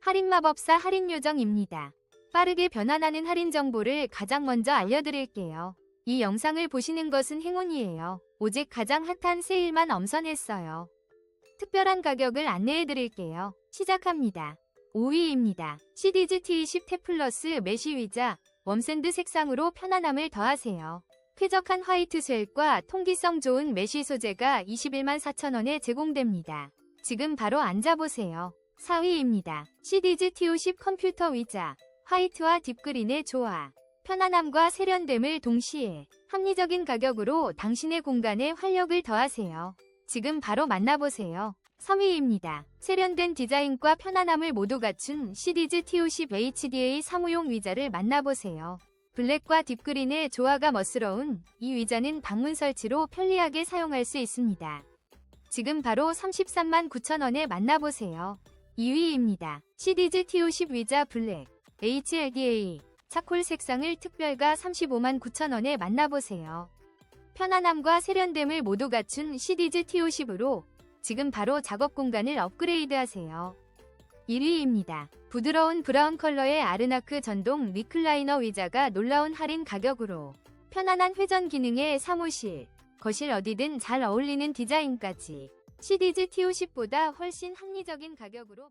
할인마법사 할인요정입니다. 빠르게 변환하는 할인 정보를 가장 먼저 알려드릴게요. 이 영상을 보시는 것은 행운이에요. 오직 가장 핫한 세일만 엄선했어요. 특별한 가격을 안내해드릴게요. 시작합니다. 5위입니다. CDG T20 탭 플러스 메쉬 위자 웜샌드 색상으로 편안함을 더하세요. 쾌적한 화이트 쉘과 통기성 좋은 메쉬 소재가 21만 4천원에 제공됩니다. 지금 바로 앉아보세요. 4위입니다. CDG T50 컴퓨터 위자 화이트와 딥그린의 조화 편안함과 세련됨을 동시에 합리적인 가격으로 당신의 공간에 활력을 더하세요. 지금 바로 만나보세요. 3위입니다. 세련된 디자인과 편안함을 모두 갖춘 CDG T50 HDA 사무용 위자를 만나보세요. 블랙과 딥그린의 조화가 멋스러운 이 위자는 방문 설치로 편리하게 사용할 수 있습니다. 지금 바로 33만 9천원에 만나보세요. 2위입니다. CDG T50 위자 블랙 HLDA 차콜 색상을 특별가 35만 9천원에 만나보세요. 편안함과 세련됨을 모두 갖춘 CDG T50으로 지금 바로 작업 공간을 업그레이드 하세요. 1위입니다. 부드러운 브라운 컬러의 아르나크 전동 리클라이너 의자가 놀라운 할인 가격으로 편안한 회전 기능의 사무실, 거실 어디든 잘 어울리는 디자인까지 CDG T50보다 훨씬 합리적인 가격으로